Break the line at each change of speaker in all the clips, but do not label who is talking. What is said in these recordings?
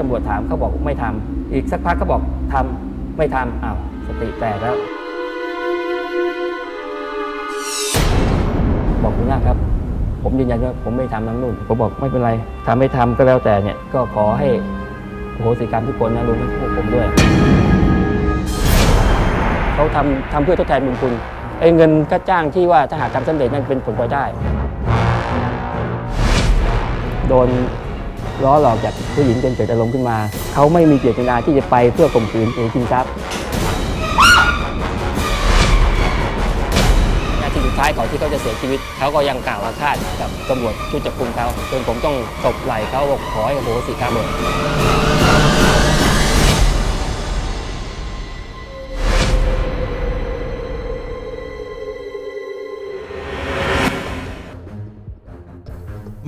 ตำรวจถามเขาบอกไม่ทำอีกสักพักเขาบอกทำไม่ทำอ้าวสติแตกแล้ว บอกคุณย่าครับ ผมยืนยันว่าผมไม่ทำน้ำนุ่นผมบอกไม่เป็นไรทำไม่ทำก็แล้วแต่เนี่ยก็ขอให้โอโหสิกรรมทุกคนนะรวมทั้งพวกผมด้วยเขาทำทำเพื่อทดแทนบุญคุณไอ้เงินค่าจ้างที่ว่าถ้าหากทำสำเร็จนั่นเป็นผลพลอยได้ โดน ล้อหลอกจากผู้หญิงจนเกิดอารมณ์ขึ้นมา เขาไม่มีเจตนาที่จะไปเพื่อข่มขืนหรือชิงทรัพย์นาทีสุดท้ายก่อนที่เขาจะเสียชีวิต เขาก็ยังกล่าวอาฆาตกับตำรวจชุดจับกุมเขาจนผมต้องตบไหล่เขาบอกขอให้โหสิกรรม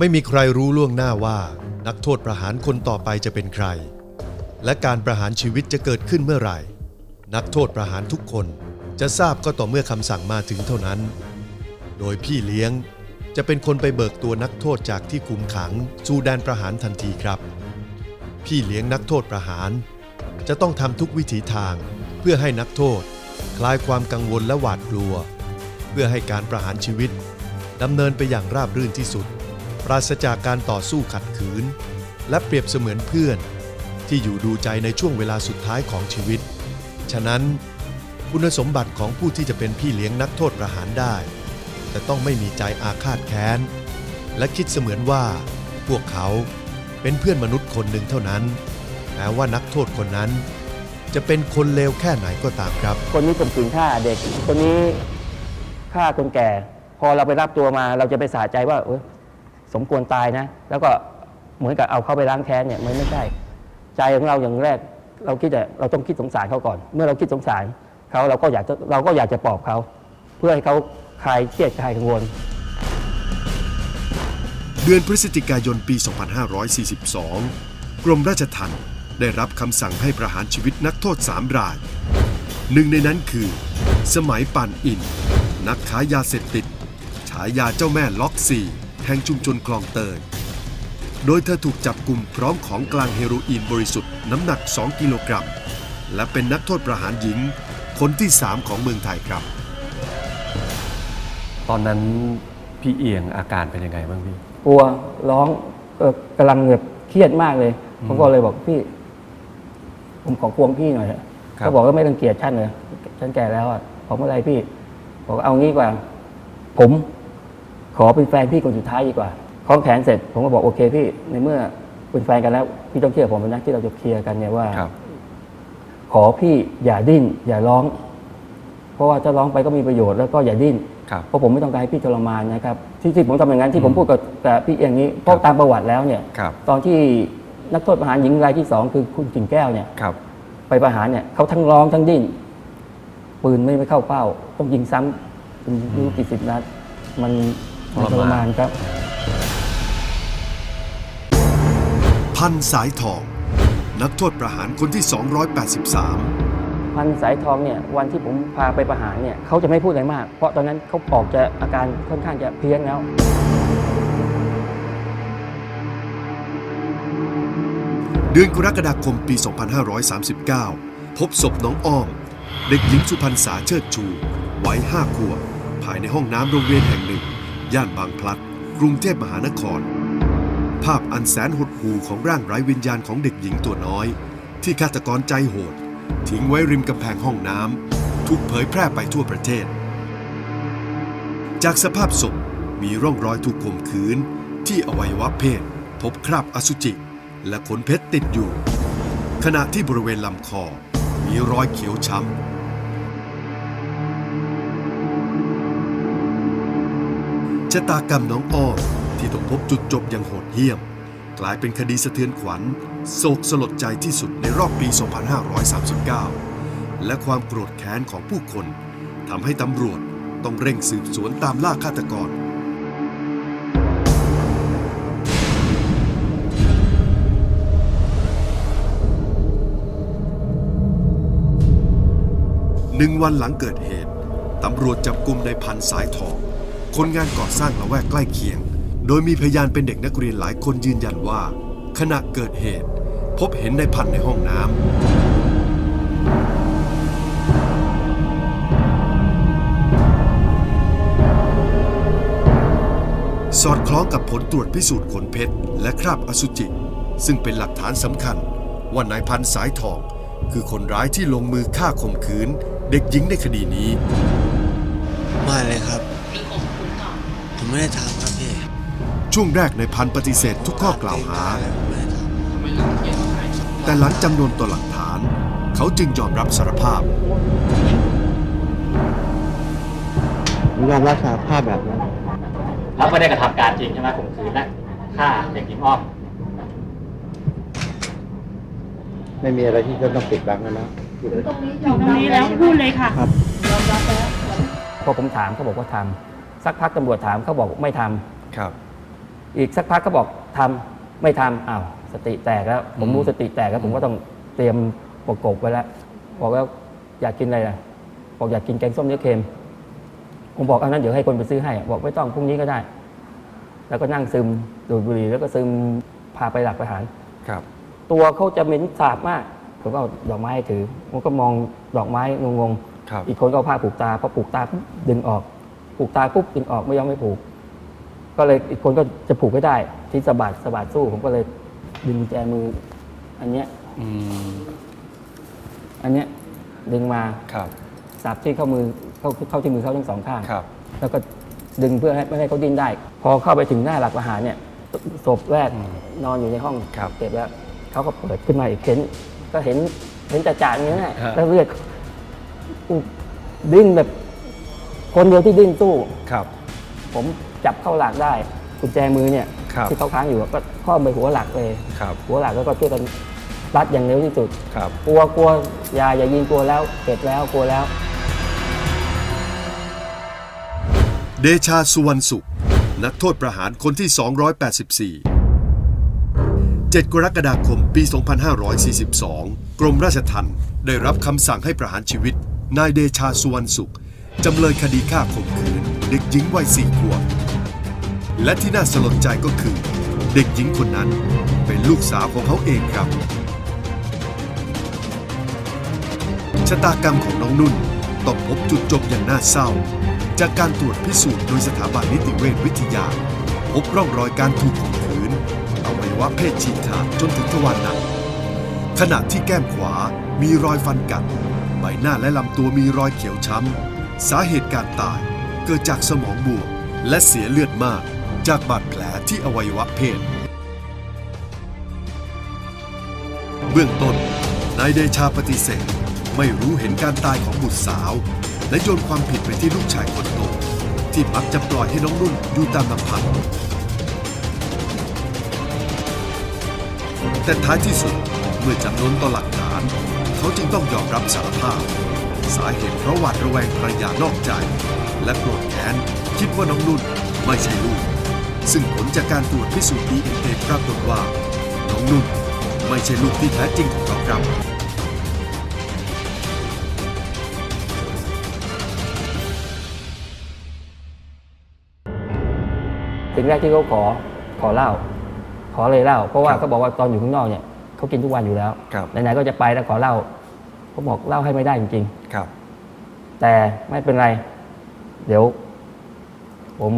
ไม่มีใครรู้ล่วงหน้าว่า นักโทษประหารคนต่อไปจะเป็นใคร และการประหารชีวิตจะเกิดขึ้นเมื่อไหร่ นักโทษประหารทุกคนจะทราบก็ต่อเมื่อคำสั่งมาถึงเท่านั้น โดยพี่เลี้ยงจะเป็นคนไปเบิกตัวนักโทษจากที่คุมขังสู่แดนประหารทันทีครับ พี่เลี้ยงนักโทษประหาร จะต้องทำทุกวิถีทางเพื่อให้นักโทษ คลายความกังวลและหวาดกลัว เพื่อให้การประหารชีวิตดำเนินไปอย่างราบรื่นที่สุด ปราศจากการต่อสู้ขัดขืน และเปรียบเสมือนเพื่อน ที่อยู่ดูใจในช่วงเวลาสุดท้ายของชีวิต ฉะนั้นคุณสมบัติของผู้ที่จะเป็นพี่เลี้ยงนักโทษประหารได้ จะต้องไม่มีใจอาฆาตแค้น และคิดเสมือนว่า พวกเขาเป็นเพื่อนมนุษย์คนหนึ่งเท่านั้นแม้ว่านักโทษคนนั้น จะเป็นคนเลวแค่ไหนก็ตามครับ
คนนี้ข่มขืนฆ่าเด็ก คนนี้ฆ่าคนแก่ พอเราไปรับตัวมาเราจะไปสาใจว่าเอย สมควรตายนะ แล้วก็เหมือนกับเอาเขาไปล้างแค้นเนี่ยมันไม่ใช่ ใจของเราอย่างแรก เราคิดแต่เราต้องคิดสงสารเขาก่อน เมื่อเราคิดสงสารเขาเราก็อยากจะเราก็อยากจะปลอบเขา เพื่อให้เขาคลายเครียดคลายกังวล
เดือนพฤศจิกายนปี 2542 กรมราชทัณฑ์ได้รับคำสั่งให้ประหารชีวิตนักโทษ3รายหนึ่งในนั้นคือ สมัยปันอิน นักขายยาเสพติด ฉายาเจ้าแม่ล็อกสี่ แห่งชุมชนคลองเตย โดยเธอถูกจับกลุ่มพร้อมของกลางเฮโรอีนบริสุทธิ์น้ำหนัก 2 กิโลกรัม และเป็นนักโทษประหารหญิง คนที่ 3 ของเมืองไทยครับ
ตอนนั้นพี่เอียงอาการเป็นยังไงบ้างพี่
กลัวร้องเออกำลังแบบเครียดมากเลยผมก็เลยบอกพี่ ผมขอควงพี่หน่อยเถอะ
ครับ
เขาบอกว่าไม่รังเกียจฉันเลยฉันแก่แล้วอะผมอะไรพี่บอกเอางี้ดีกว่า ผม ขอเป็นแฟนพี่คนสุดท้ายดีกว่าคล้องแขนเสร็จผมก็บอกโอเคพี่ในเมื่อเป็นแฟนกันแล้วพี่ต้องเชื่อผมนะที่เราจะเคลียร์กันเนี่ยว่า
ครับ
ขอพี่อย่าดิ้น อย่าร้อง เพราะว่าถ้าร้องไปก็มีประโยชน์แล้วก็อย่าดิ้น
ครับ
เพราะผมไม่ต้องการให้พี่ทรมานนะครับ ที่ที่ผมทำอย่างนั้นที่ผมพูดกับกับพี่อย่างนี้เพราะตามประวัติแล้วเนี่ย
ครับ
ตอนที่นักโทษประหารหญิงรายที่สองคือคุณกิ่งแก้วเนี่ย
ครับ
ไปประหารเนี่ยเขาทั้งร้องทั้งดิ้นปืนไม่ไม่เข้าเป้า ต้องยิงซ้ำเป็นรู้กี่สิบนัดมันมัน ทรมานครับ
พันสายทอง นักโทษประหารคนที่ 283
พันสายทองเนี่ยวันที่ผมพาไปประหารเนี่ยเขาจะไม่พูดอะไรมาก เพราะตอนนั้นเขาออกจะอาการค่อนข้างจะเพี้ยนแล้ว
เดือนกรกฎาคมปี 2539 พบศพน้องอ้อม เด็กหญิงสุพรรษาเชิดชู วัยห้าขวบ ภายในห้องน้ำโรงเรียนแห่งหนึ่ง ย่านบางพลัด กรุงเทพมหานคร ภาพอันแสนหดหู่ของร่างไร้วิญญาณของเด็กหญิงตัวน้อย ที่ฆาตกรใจโหด ทิ้งไว้ริมกำแพงห้องน้ำถูกเผยแพร่ไปทั่วประเทศ จากสภาพศพมีร่องรอยถูกข่มขืน ที่อวัยวะเพศ พบคราบอสุจิ และขนเพชรติดอยู่ ขณะที่บริเวณลำคอ มีรอยเขียวช้ำ ชะตากรรมน้องอ้อมที่ต้องพบจุดจบอย่างโหดเหี้ยม กลายเป็นคดีสะเทือนขวัญ โศกสลดใจที่สุดในรอบปี 2539 และความโกรธแค้นของผู้คนทำให้ตำรวจต้องเร่งสืบสวนตามล่าฆาตกร หนึ่งวันหลังเกิดเหตุ ตำรวจจับกลุ่มในพันสายทอง คนงานก่อสร้างละแวกใกล้เคียง โดยมีพยานเป็นเด็กนักเรียนหลายคนยืนยันว่า ขณะเกิดเหตุ พบเห็นในพันในห้องน้ำสอดคล้องกับผลตรวจพิสูจน์ขนเพชร และคราบอสุจิ ซึ่งเป็นหลักฐานสำคัญ ว่านายพันสายทอง คือคนร้ายที่ลงมือฆ่าข่มขืน เด็กหญิงในคดีนี้
ไม่เลยครับ ผมไม่ได้ทำครับพี่
ช่วงแรกนายพันธุ์ปฏิเสธทุกข้อกล่าวหา
ไม่ได้ทำ
แต่หลังจำนวนต่อหลักฐาน เขาจึงยอมรับสารภาพ
ผมยอมรับสารภาพแบบนั้น
แล้วไม่ได้กระทำการจริงใช่ไหมข่มขืนและฆ่าเด็กหญิงอ้อม
ไม่มีอะไรที่จะต้องปิดบังแล้วนะ
ตรงนี้แล้วพูดเลยค่ะ
พอผมถามเขาบอกว่าทำ สักพักตำรวจถามเขาบอกไม่ทำ
ครับ
อีกสักพักเขาบอกทำไม่ทำอ้าวสติแตกแล้ว ผมรู้สติแตกแล้วผมก็ต้องเตรียมประกบไว้แล้วบอกแล้วอยากกินอะไรล่ะบอกอยากกินแกงส้มเนื้อเค็มผมบอกเอานั้นเดี๋ยวให้คนไปซื้อให้ บอกไม่ต้องพรุ่งนี้ก็ได้ แล้วก็นั่งซึมดูดบุหรี่แล้วก็ซึมพาไปหลักประหาร
ครับ
ตัวเขาจะเหม็นสาบมากผมก็เอาดอกไม้ให้ถือผมก็มองดอกไม้งง
ครับ
ๆอีกคนก็เอาผ้าผูกตาพอผูกตาปุ๊บดึงออก ผูกตาปุ๊บดึงออกไม่ยอมไม่ผูก ก็เลยอีกคนก็จะผูกไม่ได้ ที่สะบัดสะบัดสู้ผมก็เลยดึงกุญแจมือ อันเนี้ย
อืม
อันเนี้ยดึงมา
ครับ
สับที่เข้ามือเข้าเข้าที่มือเขาทั้งสองข้าง
ครับ
แล้วก็ดึงเพื่อให้ไม่ให้เขาดิ้นได้ พอเข้าไปถึงหน้าหลักประหารเนี่ยศพแรก
อืม
นอนอยู่ในห้อง
ครับ
เก็บแล้วเขาก็เปิดขึ้นมาอีกเห็น ก็เห็นเห็นจ่าๆอย่างนี้นะ
ฮะ
แล้วเลือดอุ๊ยดิ้นแบบ คนเดียวที่ดิ้นสู้
ครับ
ผมจับเข้าหลักได้กุญแจมือเนี่ย
ครับ
ที่เขาค้างอยู่ก็ข้อมไปหัวหลักเลย
ครับ
หัวหลักแล้วก็ช่วยกันรัดอย่างเร็วที่สุด
ครับ
กลัวกลัวอย่าอย่ายิงกลัวแล้วเจ็บแล้วกลัวแล้ว
เดชาสุวรรณสุข นักโทษประหารคนที่ 284 7 กรกฎาคมปี 2542 กรมราชทัณฑ์ได้รับคำสั่งให้ประหารชีวิต นายเดชาสุวรรณสุข จำเลยคดีฆ่าข่มขืนเด็กหญิงวัยสี่ขวบ และที่น่าสลดใจก็คือ เด็กหญิงคนนั้นเป็นลูกสาวของเขาเองครับ ชะตากรรมของน้องนุ่นต้องพบจุดจบอย่างน่าเศร้า จากการตรวจพิสูจน์โดยสถาบันนิติเวชวิทยา พบร่องรอยการถูกข่มขืนอวัยวะเพศฉีกขาดจนถึงทวารหนักขณะที่แก้มขวามีรอยฟันกัด ใบหน้าและลำตัวมีรอยเขียวช้ำ สาเหตุการตายเกิดจากสมองบวมและเสียเลือดมากจากบาดแผลที่อวัยวะเพศ เบื้องต้นนายเดชาปฏิเสธไม่รู้เห็นการตายของบุตรสาว และโยนความผิดไปที่ลูกชายคนโตที่มักจะปล่อยให้น้องนุ่นอยู่ตามลำพังแต่ท้ายที่สุดเมื่อจำนวนต่อหลักฐาน เขาจึงต้องยอมรับสารภาพ สาเหตุเพราะหวาดระแวงภรรยานอกใจ และโกรธแค้นคิดว่าน้องนุ่นไม่ใช่ลูก ซึ่งผลจากการตรวจพิสูจน์ DNA ปรากฏว่า น้องนุ่นไม่ใช่ลูกที่แท้จริงของเขาครับ
สิ่งแรกที่เขาขอขอเหล้าขอเลยเหล้าเพราะว่า
ครับ
เขาบอกว่าตอนอยู่ข้างนอกเนี่ยเขากินทุกวันอยู่แล้ว
ครับ
ไหนๆก็จะไปแล้วขอเหล้า เขาบอกเหล้าให้ไม่ได้จริง
ครับ
ๆแต่ไม่เป็นไร เดี๋ยว ผม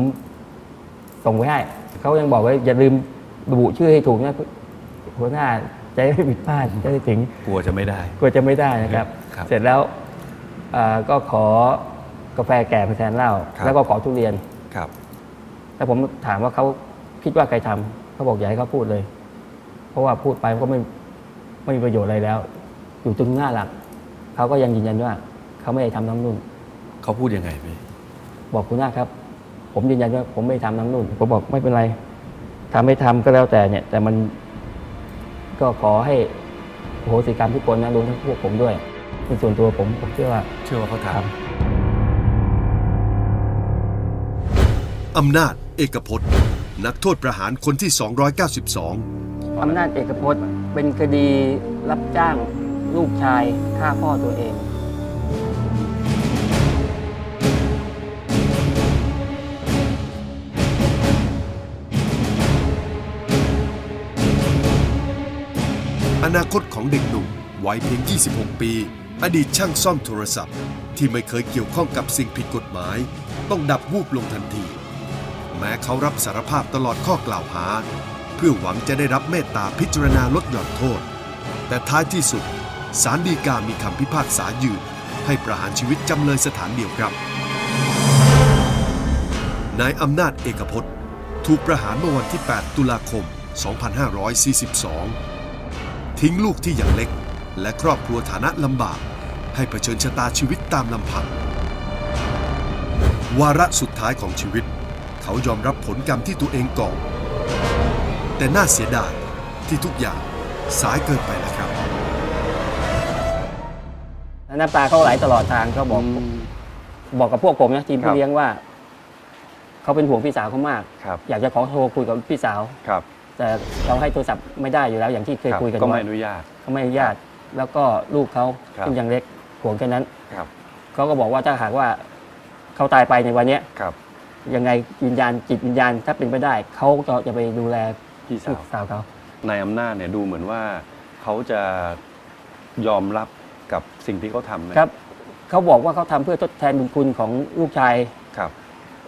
ส่งไปให้ เขายังบอกว่าอย่าลืมระบุชื่อให้ถูกนะหัวหน้าจะได้ไม่ผิดพลาดจะได้ถึง
กลัวจะไม่ได้
กลัวจะไม่ได้นะครับ
ครับ
เสร็จแล้วเอ่อก็ขอกาแฟแก่มาแทนเหล้า
ครับ
แล้วก็ขอทุเรียน
ครับ
แล้วผมถามว่าเขาคิดว่าใครทำเขาบอกอย่าให้เขาพูดเลย เพราะว่าพูดไปมันก็ไม่ไม่มีประโยชน์อะไรแล้ว อยู่ตรงหน้าหลัก เขาก็ยังยืนยันว่าเขาไม่ได้ทำน้ำนุ่น
เขาพูดยังไงพี่
บอกคุณหน้าครับ ผมยืนยันว่าผมไม่ได้ทำน้ำนุ่น ผมบอกไม่เป็นไรทำไม่ทำก็แล้วแต่เนี่ย แต่มันก็ขอให้โหสิกรรมทุกคนนะรวมทั้งพวกผมด้วยในส่วนตัวผมผมเชื่อว่า
เชื่อว่าเขาท
ครับ
อำนาจเอกพจน์ นักโทษประหารคนที่ 292
อำนาจเอกพจน์เป็นคดีรับจ้าง ลูกชายฆ่าพ่อตัวเอง
อนาคตของเด็กหนุ่มวัยเพียง 26 ปี อดีตช่างซ่อมโทรศัพท์ ที่ไม่เคยเกี่ยวข้องกับสิ่งผิดกฎหมาย ต้องดับวูบลงทันที แม้เขารับสารภาพตลอดข้อกล่าวหา เพื่อหวังจะได้รับเมตตาพิจารณาลดหย่อนโทษ แต่ท้ายที่สุด ศาลฎีกามีคำพิพากษายืน ให้ประหารชีวิตจำเลยสถานเดียวครับ นายอำนาจเอกพจน์ ถูกประหารเมื่อวันที่ 8 ตุลาคม 2542 ทิ้งลูกที่ยังเล็ก และครอบครัวฐานะลำบาก ให้เผชิญชะตาชีวิตตามลำพัง วาระสุดท้ายของชีวิต เขายอมรับผลกรรมที่ตัวเองก่อแต่น่าเสียดายที่ทุกอย่างสายเกินไปแล้วครับ
น้ำตาเขาไหลตลอดทางเขาบอกบอกกับพวกผมนะทีม
ครั
พี่
บ
เลี้ยงว่าเขาเป็นห่วงพี่สาวเขามาก
ครับ
อยากจะขอโทรคุยกับพี่สาว
ครับ
แต่เราให้โทรศัพท์ไม่ได้อยู่แล้ว อย่างที่เคย
ครับ
คุยกัน
ก็ไม่
ว่า
อนุญาต
เขาไม่อนุญาตแล้วก็ลูกเขา
ครับ
ซึ่งยังเล็กห่วงแค่นั้น
ครับ
เขาก็บอกว่าถ้าหากว่าเขาตายไปในวันเนี้ย
ครับ
ยังไงวิญญาณจิตวิญญาณถ้าเป็นไปได้เขาก็จะไปดูแล
พี่สา
ลู
ว
กสาวเขา
นายอำนาจเนี่ยดูเหมือนว่าเขาจะยอมรับ กับสิ่งที่เขาทำไหม
ครับเขาบอกว่าเขาทำเพื่อทดแทนบุญคุณของลูกชาย
ครับ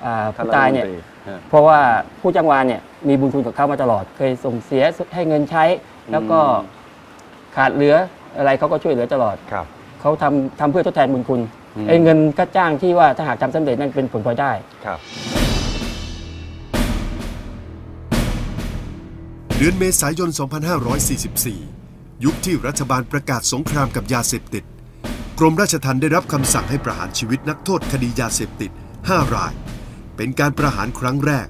อ่า
ท่าน
ผู้
รัฐ
ตาย
มน
เนี่ย
ตรีฮะ
เพราะว่าผู้จ้างวานเนี่ยมีบุญคุณกับเขามาตลอด เคยส่งเสียให้เงินใช้ แล้วก็
อืม
ขาดเหลืออะไรเขาก็ช่วยเหลือตลอด
ครับ
เขาทำทำเพื่อทดแทนบุญคุณ
อืม
ไอ้เงินค่าจ้างที่ว่าถ้าหากทำสำเร็จนั่นเป็นผลพลอยได้
ครับ
เดือนเมษายน 2544 ยุคที่รัฐบาลประกาศสงครามกับยาเสพติด กรมราชทัณฑ์ได้รับคำสั่งให้ประหารชีวิตนักโทษคดียาเสพติด 5 ราย เป็นการประหารครั้งแรก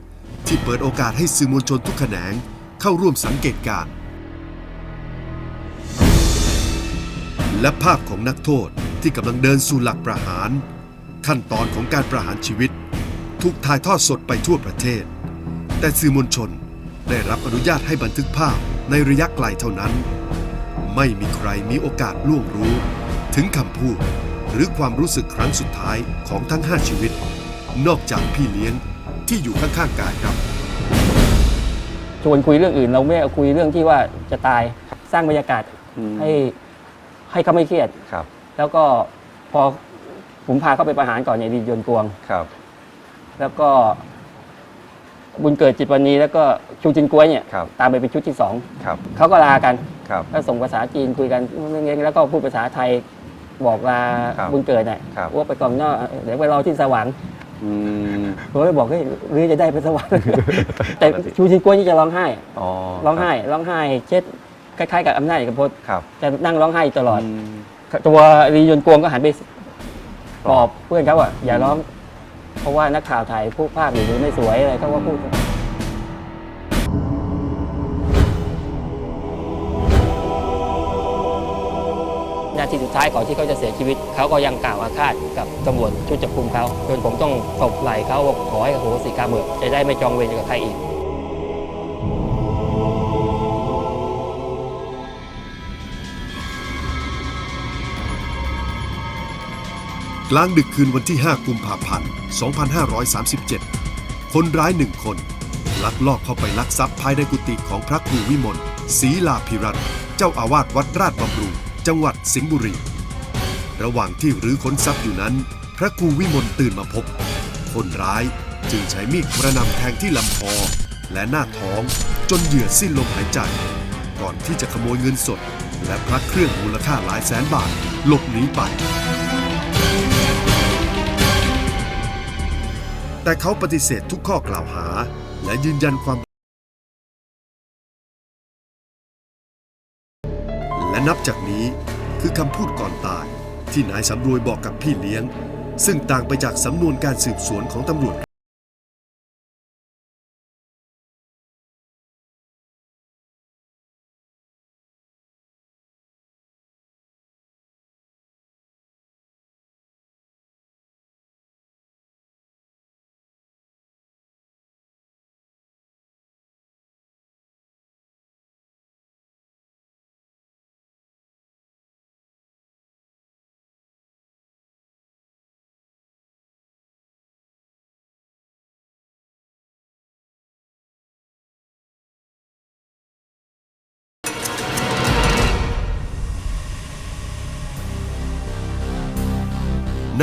ที่เปิดโอกาสให้สื่อมวลชนทุกแขนงเข้าร่วมสังเกตการณ์และภาพของนักโทษที่กำลังเดินสู่หลักประหาร ขั้นตอนของการประหารชีวิต ถูกถ่ายทอดสดไปทั่วประเทศ แต่สื่อมวลชนได้รับอนุญาตให้บันทึกภาพในระยะไกลเท่านั้น ไม่มีใครมีโอกาสล่วงรู้ ถึงคำพูดหรือความรู้สึกครั้งสุดท้ายของทั้ง 5 ชีวิต นอกจากพี่เลี้ยงที่อยู่ข้างๆกายครับ
ชวนคุยเรื่องอื่นเราไม่เอาคุยเรื่องที่ว่าจะตายสร้างบรรยากาศ
อืม
ให้ให้เขาไม่เครียด
ครับ
แล้วก็พอผมพาเขาไปประหารก่อนเนี่ยดียนกวง
ครับ
แล้วก็ บุญเกิดจิตวันนี้แล้วก็ชูจินกวยเนี่ย
ครับ
ตามไปเป็นชุดที่สอง
ครับ
เขาก็ลากัน
ครับ
ก็ส่งภาษาจีนคุยกันเรื่องนี้แล้วก็พูดภาษาไทยบอกลา
ครับ
บุญเกิดน่ะ
ครับ
ว่าไปกล่องนอกเดี๋ยวไปรอที่สวรรค์
อืม
ผมเลยบอกเฮ้ยหรือจะได้ไปสวรรค์ แต่ชูจินกวยนี่จะร้องไห้
อ๋อ
ร้องไห้ร้องไห้ เช็ดคล้ายๆกับอำนาจเอกพจน์
ครับ
จะนั่งร้องไห้ตลอด
อืม
ตัวรียนกวงก็หันไปปลอบเพื่อนเขาอะอย่าร้อง เพราะว่านักข่าวถ่ายผู้ภาพอยู่ดีไม่สวยอะไรเขาก็พูดนาทีสุดท้ายก่อนที่เขาจะเสียชีวิต เขาก็ยังกล่าวอาฆาตกับตำรวจชุดจับกุมเขาจนผมต้องตบไหล่เขาขอให้โหสิกรรมเถอะจะได้ไม่จองเวรกับใครอีก
กลางดึกคืนวันที่ 5 กุมภาพันธ์ 2537 คนร้ายหนึ่งคน ลักลอบเข้าไปลักทรัพย์ภายในกุฏิของพระครูวิมลศรีลาภิรัตน์เจ้าอาวาสวัดราชบำรุง จังหวัดสิงห์บุรี ระหว่างที่รื้อค้นทรัพย์อยู่นั้น พระครูวิมลตื่นมาพบ คนร้ายจึงใช้มีดกระหน่ำแทงที่ลำคอ และหน้าท้องจนเหยื่อสิ้นลมหายใจ ก่อนที่จะขโมยเงินสด และพระเครื่องมูลค่าหลายแสนบาทหลบหนีไป แต่เขาปฏิเสธทุกข้อกล่าวหา และยืนยันความ และนับจากนี้คือคำพูดก่อนตาย ที่นายสำรวยบอกกับพี่เลี้ยง ซึ่งต่างไปจากสำนวนการสืบสวนของตำรวจ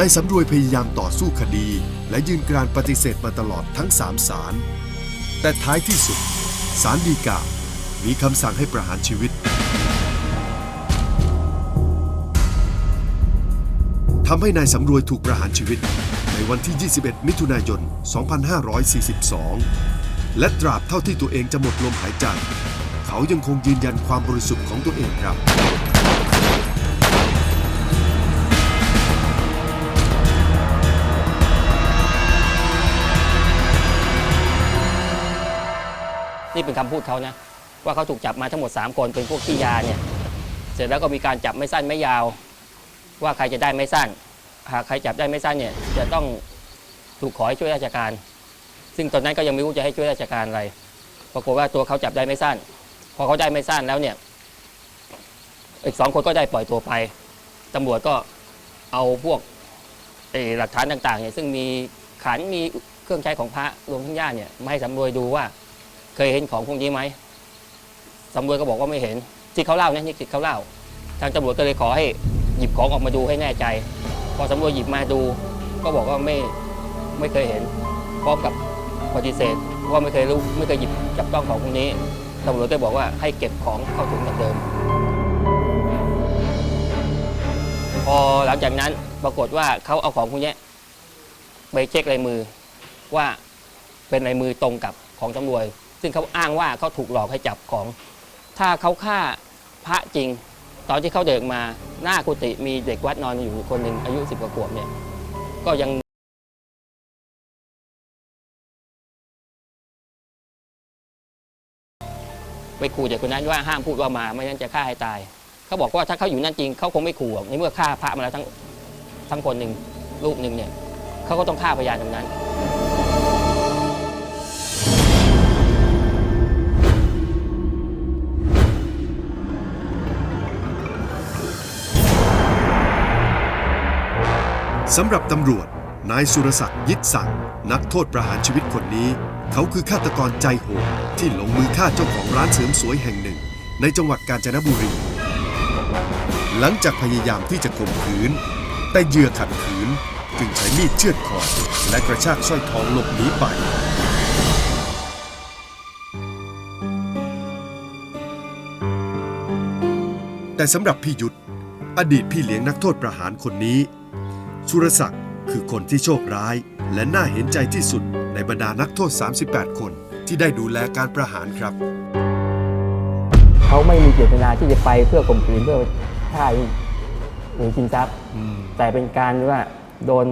ายสำรวยพยายามต่อสู้คดี และยืนกรานปฏิเสธมาตลอดทั้งสามศาล แต่ท้ายที่สุดศาลฎีกา มีคำสั่งให้ประหารชีวิตทำให้นายสำรวยถูกประหารชีวิต ในวันที่ 21 มิถุนายน 2542 และตราบเท่าที่ตัวเองจะหมดลมหายใจ เขายังคงยืนยันความบริสุทธิ์ของตัวเองครับ
นี่เป็นคำพูดเขานะว่าเขาถูกจับมาทั้งหมด 3 คนเป็นพวกขี้ยาเนี่ยเสร็จแล้วก็มีการจับไม่สั้นไม่ยาว ว่าใครจะได้ไม่สั้น หากใครจับได้ไม่สั้นเนี่ยจะต้องถูกขอให้ช่วยราชการ ซึ่งตอนนั้นก็ยังไม่รู้จะให้ช่วยราชการอะไรปรากฏว่าตัวเขาจับได้ไม่สั้น พอเขาได้ไม่สั้นแล้วเนี่ยอีกสองคนก็ได้ปล่อยตัวไปตำรวจก็เอาพวกหลักฐานต่างๆเนี่ยซึ่งมีขันมีเครื่องใช้ของพระรวมทั้งญาติเนี่ยมาให้สำรวจดูว่า เคยเห็นของพวกนี้ไหมสำรวจก็บอกว่าไม่เห็น ที่เขาเล่านะนี่ที่เขาเล่า ทางตำรวจก็เลยขอให้หยิบของออกมาดูให้แน่ใจ พอสำรวจหยิบมาดู ก็บอกว่าไม่ไม่เคยเห็น พร้อมกับปฏิเสธว่าไม่เคยรู้ไม่เคยหยิบจับต้องของพวกนี้ตำรวจก็บอกว่าให้เก็บของเข้าถุงเหมือนเดิม พอหลังจากนั้นปรากฏว่าเขาเอาของพวกนี้ไปเช็คลายมือว่าเป็นลายมือตรงกับของตำรวจ ซึ่งเขาอ้างว่าเขาถูกหลอกให้จับของ ถ้าเขาฆ่าพระจริง ตอนที่เขาเดินมาหน้ากุฏิมีเด็กวัดนอนอยู่คนหนึ่งอายุสิบกว่าขวบเนี่ยก็ยังไปขู่เด็กคนนั้นว่าห้ามพูดว่ามาไม่งั้นจะฆ่าให้ตาย เขาบอกว่าถ้าเขาอยู่นั่นจริงเขาคงไม่ขู่ในเมื่อฆ่าพระมาแล้วทั้งทั้งคนหนึ่งลูกหนึ่งเนี่ยเขาก็ต้องฆ่าพยานตรงนั้น
สำหรับตำรวจ นายสุรศักดิ์ยิดสั่งนักโทษประหารชีวิตคนนี้ เขาคือฆาตกรใจโหดที่ลงมือฆ่าเจ้าของร้านเสริมสวยแห่งหนึ่ง ในจังหวัดกาญจนบุรี หลังจากพยายามที่จะข่มขืน แต่เหยื่อขัดขืนจึงใช้มีดเชือดคอและกระชากสร้อยทองหลบหนีไปแต่สำหรับพี่ยุทธอดีตพี่เลี้ยงนักโทษประหารคนนี้ สุรศักดิ์คือคนที่โชคร้าย และน่าเห็นใจที่สุดในบรรดานักโทษ 38 คนที่ได้ดูแลการประหารครับ
เขาไม่มีเจตนาที่จะไปเพื่อข่มขืนเพื่อฆ่าหรือชิงทรัพย์ แต่เป็นการว่าโดน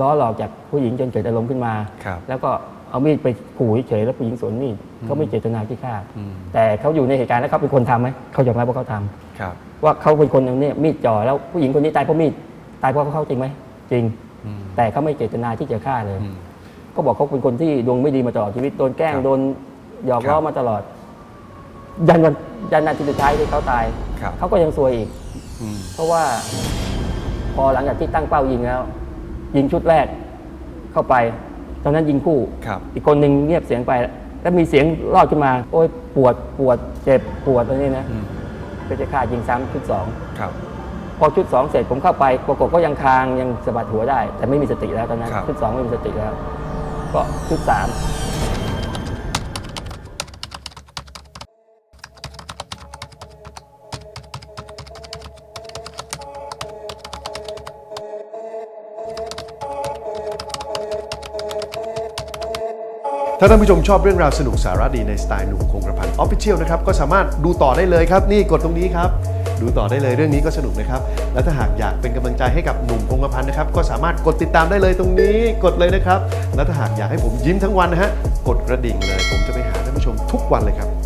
ล้อหลอกจากผู้หญิงจนเกิดอารมณ์ขึ้นมา
ครับ
แล้วก็เอามีดไปขู่เฉยๆแล้วผู้หญิงสวนมีดเขาไม่เจตนาที่ฆ่า
อืม
แต่เขาอยู่ในเหตุการณ์แล้วเขาเป็นคนทำไหมเขายอมรับว่าเขาทำ
ครับ
ว่าเขาเป็นคนเอาเนี่ยมีดจ่อแล้วผู้หญิงคนนี้ตายเพราะมีด ตายเพราะเขาจริงไหมจริง
อืม
แต่เขาไม่เจตนาที่จะฆ่าเลย
อืม
ก็บอกเขาเป็นคนที่ดวงไม่ดีมาตลอดชีวิตโดนแกล้ง
ครับ
โดนหยอกล้อ
ครับ
มาตลอด ยันวันยันนาทีสุดท้ายที่เขาตาย
ครับ
เขาก็ยังซวยอีก
อืม
เพราะว่าพอหลังจากที่ตั้งเป้ายิงแล้ว ยิงชุดแรกเข้าไป ตอนนั้นยิงคู่
ครับ
อีกคนหนึ่งเงียบเสียงไป แล้วมีเสียงรอดขึ้นมา โอ้ยปวดปวดเจ็บปวดอะไรนี่นะ
อืม
ก็จะฆ่ายิงซ้ำชุดสอง
ครับ
พอชุดสองเสร็จผมเข้าไปปรากฏก็ยังคางยังสะบัดหัวได้ แต่ไม่มีสติแล้วตอนนั้น
ครับ
ชุดสองไม่มีสติแล้ว ก็ชุดสาม
ถ้าท่านผู้ชมชอบเรื่องราวสนุกสาระดีในสไตล์หนุ่มคงกระพันออฟฟิเชียลนะครับ ก็สามารถดูต่อได้เลยครับ นี่กดตรงนี้ครับ ดูต่อได้เลยเรื่องนี้ก็สนุกนะครับ และถ้าหากอยากเป็นกำลังใจให้กับหนุ่มคงกระพันนะครับ ก็สามารถกดติดตามได้เลยตรงนี้ กดเลยนะครับ และถ้าหากอยากให้ผมยิ้มทั้งวันนะฮะ กดกระดิ่งเลย ผมจะไปหาท่านผู้ชมทุกวันเลยครับ